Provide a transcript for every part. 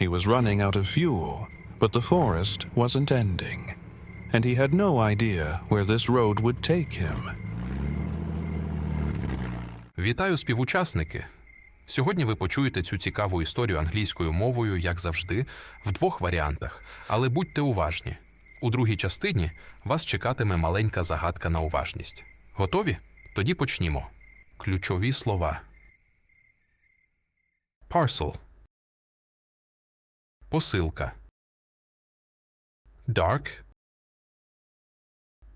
He was running out of fuel, but the forest wasn't ending, and he had no idea where this road would take him. Вітаю, співучасники! Сьогодні ви почуєте цю цікаву історію англійською мовою, як завжди, в двох варіантах. Але будьте уважні. У другій частині вас чекатиме маленька загадка на уважність. Готові? Тоді почнімо. Ключові слова. Parcel. Посилка. Dark.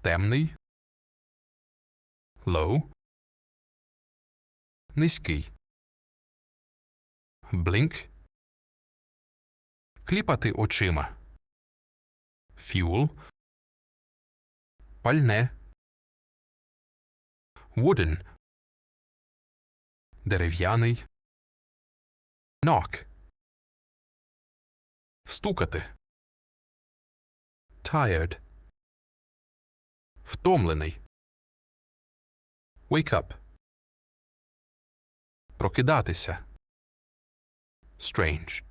Темний. Low. Низький. Blink. Кліпати очима. Fuel. Пальне. Wooden. Дерев'яний. Knock. Стукати. Tired. Втомлений. Wake up. Прокидатися. Strange.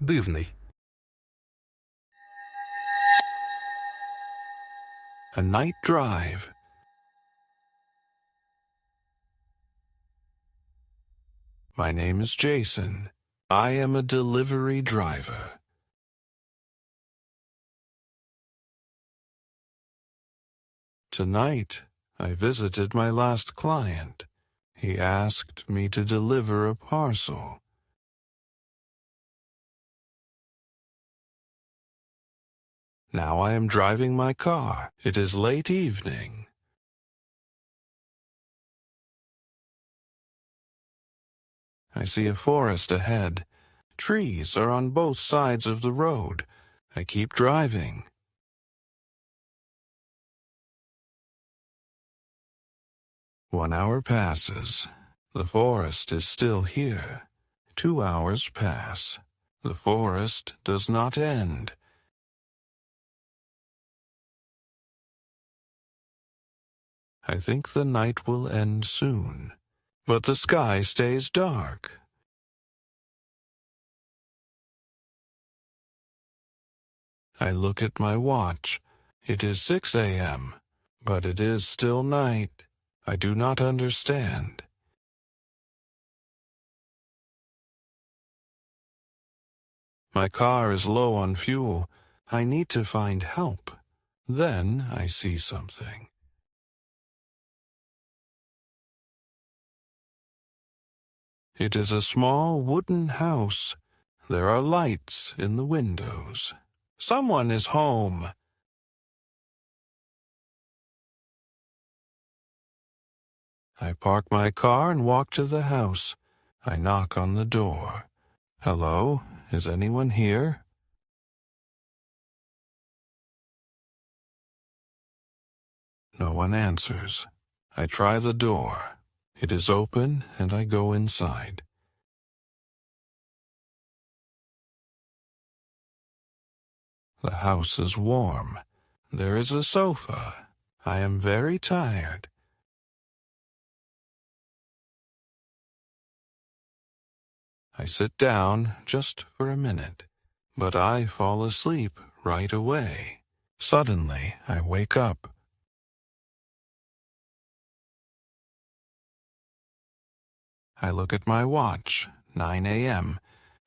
Дивний. A night drive. My name is Jason. I am a delivery driver. Tonight, I visited my last client. He asked me to deliver a parcel. Now I am driving my car. It is late evening. I see a forest ahead. Trees are on both sides of the road. I keep driving. One hour passes. The forest is still here. Two hours pass. The forest does not end. I think the night will end soon, but the sky stays dark. I look at my watch. It is 6 a.m., but it is still night. I do not understand. My car is low on fuel. I need to find help. Then I see something. It is a small wooden house. There are lights in the windows. Someone is home. I park my car and walk to the house. I knock on the door. Hello, is anyone here? No one answers. I try the door. It is open and I go inside. The house is warm. There is a sofa. I am very tired. I sit down just for a minute, but I fall asleep right away. Suddenly, I wake up. I look at my watch, 9 a.m.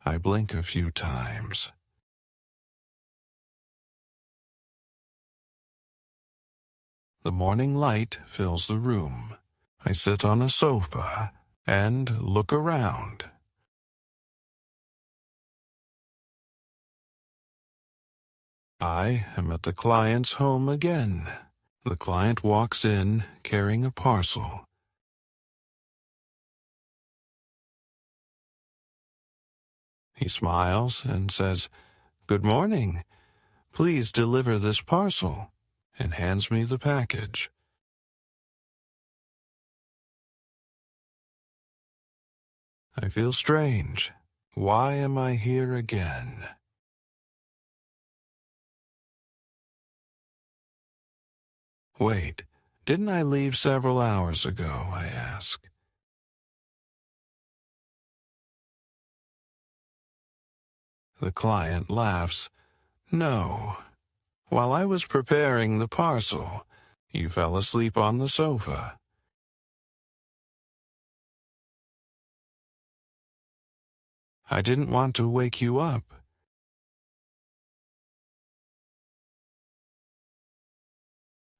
I blink a few times. The morning light fills the room. I sit on a sofa and look around. I am at the client's home again. The client walks in carrying a parcel. He smiles and says, Good morning. Please deliver this parcel, and hands me the package. I feel strange. Why am I here again? Wait, didn't I leave several hours ago? I ask. The client laughs. No. While I was preparing the parcel, you fell asleep on the sofa. I didn't want to wake you up.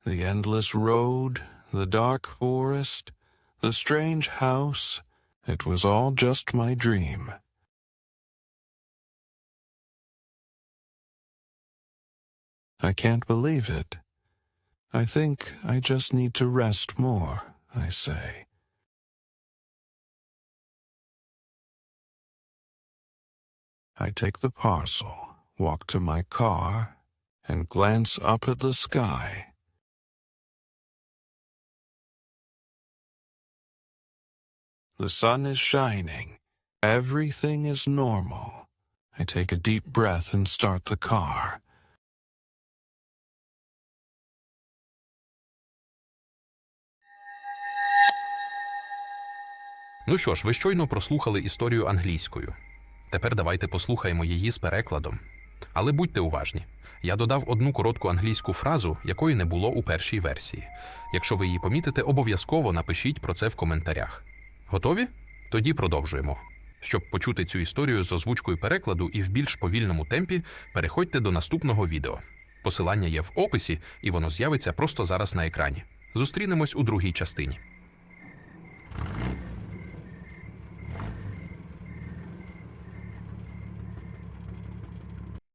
The endless road, the dark forest, the strange house, it was all just my dream. I can't believe it. I think I just need to rest more, I say. I take the parcel, walk to my car, and glance up at the sky. The sun is shining. Everything is normal. I take a deep breath and start the car. Ну що ж, ви щойно прослухали історію англійською. Тепер давайте послухаємо її з перекладом. Але будьте уважні. Я додав одну коротку англійську фразу, якої не було у першій версії. Якщо ви її помітите, обов'язково напишіть про це в коментарях. Готові? Тоді продовжуємо. Щоб почути цю історію з озвучкою перекладу і в більш повільному темпі, переходьте до наступного відео. Посилання є в описі, і воно з'явиться просто зараз на екрані. Зустрінемось у другій частині.